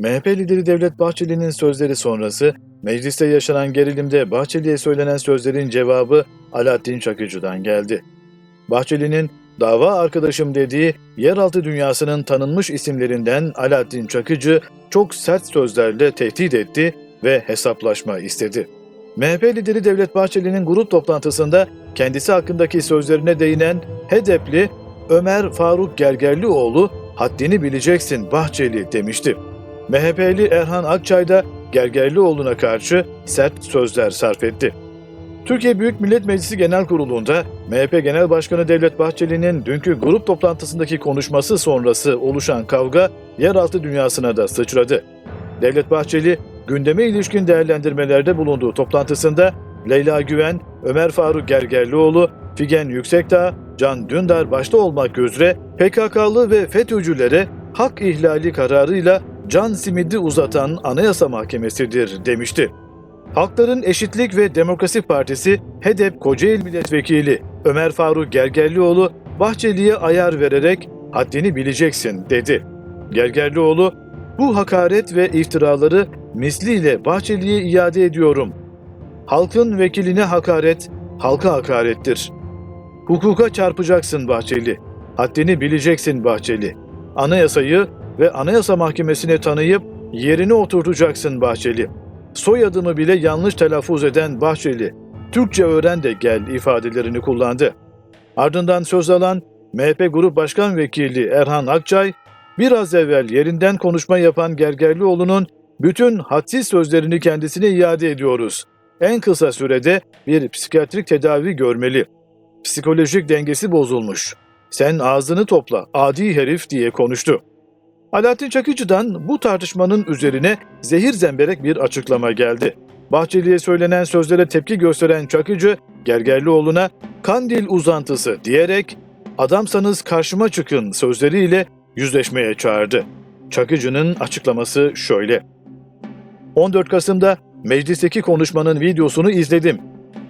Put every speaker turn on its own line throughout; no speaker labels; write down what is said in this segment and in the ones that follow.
MHP lideri Devlet Bahçeli'nin sözleri sonrası mecliste yaşanan gerilimde Bahçeli'ye söylenen sözlerin cevabı Alaaddin Çakıcı'dan geldi. Bahçeli'nin dava arkadaşım dediği yeraltı dünyasının tanınmış isimlerinden Alaaddin Çakıcı çok sert sözlerle tehdit etti ve hesaplaşma istedi. MHP lideri Devlet Bahçeli'nin grup toplantısında kendisi hakkındaki sözlerine değinen HEDEP'li Ömer Faruk Gergerlioğlu haddini bileceksin Bahçeli demişti. MHP'li Erhan Akçay da Gergerlioğlu'na karşı sert sözler sarf etti. Türkiye Büyük Millet Meclisi Genel Kurulu'nda MHP Genel Başkanı Devlet Bahçeli'nin dünkü grup toplantısındaki konuşması sonrası oluşan kavga yeraltı dünyasına da sıçradı. Devlet Bahçeli gündeme ilişkin değerlendirmelerde bulunduğu toplantısında Leyla Güven, Ömer Faruk Gergerlioğlu, Figen Yüksekdağ, Can Dündar başta olmak üzere PKK'lı ve FETÖ'cülere hak ihlali kararıyla can simidi uzatan Anayasa Mahkemesi'dir demişti. Halkların Eşitlik ve Demokrasi Partisi HEDEP Kocaeli Milletvekili Ömer Faruk Gergerlioğlu Bahçeli'ye ayar vererek haddini bileceksin dedi. Gergerlioğlu bu hakaret ve iftiraları misliyle Bahçeli'ye iade ediyorum. Halkın vekiline hakaret, halka hakarettir. Hukuka çarpacaksın Bahçeli. Haddini bileceksin Bahçeli. Anayasayı ve Anayasa Mahkemesi'ne tanıyıp yerine oturtacaksın Bahçeli. Soyadımı bile yanlış telaffuz eden Bahçeli, Türkçe öğren de gel ifadelerini kullandı. Ardından söz alan MHP Grup Başkan Vekili Erhan Akçay, biraz evvel yerinden konuşma yapan Gergerlioğlu'nun bütün hadsiz sözlerini kendisine iade ediyoruz. En kısa sürede bir psikiyatrik tedavi görmeli. Psikolojik dengesi bozulmuş. Sen ağzını topla, adi herif diye konuştu. Alaaddin Çakıcı'dan bu tartışmanın üzerine zehir zemberek bir açıklama geldi. Bahçeli'ye söylenen sözlere tepki gösteren Çakıcı, Gergerlioğlu'na kandil uzantısı diyerek adamsanız karşıma çıkın sözleriyle yüzleşmeye çağırdı. Çakıcı'nın açıklaması şöyle. 14 Kasım'da meclisteki konuşmanın videosunu izledim.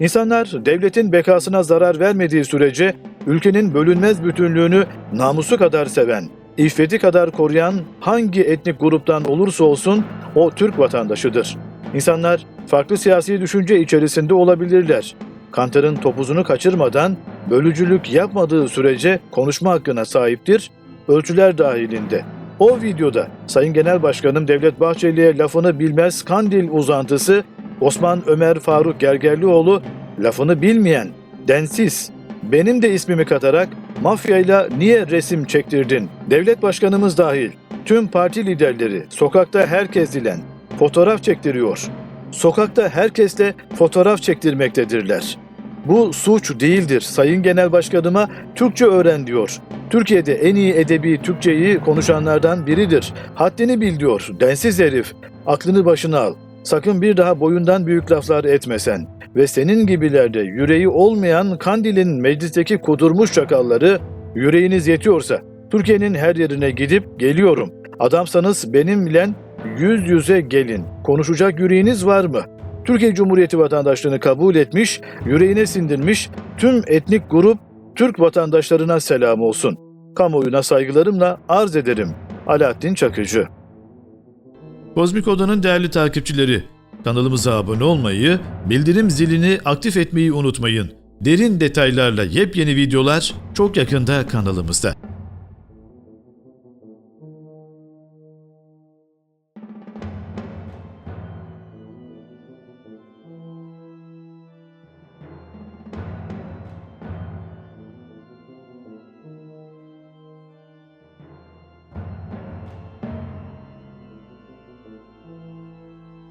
İnsanlar devletin bekasına zarar vermediği sürece ülkenin bölünmez bütünlüğünü namusu kadar seven, iffeti kadar koruyan hangi etnik gruptan olursa olsun o Türk vatandaşıdır. İnsanlar farklı siyasi düşünce içerisinde olabilirler. Kantar'ın topuzunu kaçırmadan bölücülük yapmadığı sürece konuşma hakkına sahiptir, ölçüler dahilinde. O videoda Sayın Genel Başkanım Devlet Bahçeli'ye lafını bilmez kandil uzantısı Osman Ömer Faruk Gergerlioğlu lafını bilmeyen, densiz, benim de ismimi katarak mafyayla niye resim çektirdin? Devlet başkanımız dahil tüm parti liderleri sokakta herkes dilen fotoğraf çektiriyor. Sokakta herkesle fotoğraf çektirmektedirler. Bu suç değildir. Sayın Genel Başkanıma Türkçe öğren diyor. Türkiye'de en iyi edebi Türkçeyi konuşanlardan biridir. Haddini bil diyor. Densiz herif. Aklını başına al. Sakın bir daha boyundan büyük laflar etmesen. Ve senin gibilerde yüreği olmayan Kandil'in meclisteki kudurmuş çakalları yüreğiniz yetiyorsa Türkiye'nin her yerine gidip geliyorum. Adamsanız benimle yüz yüze gelin. Konuşacak yüreğiniz var mı? Türkiye Cumhuriyeti vatandaşlığını kabul etmiş, yüreğine sindirmiş tüm etnik grup Türk vatandaşlarına selam olsun. Kamuoyuna saygılarımla arz ederim. Alaaddin Çakıcı Kozmik Oda'nın değerli takipçileri, kanalımıza abone olmayı, bildirim zilini aktif etmeyi unutmayın. Derin detaylarla yepyeni videolar çok yakında kanalımızda.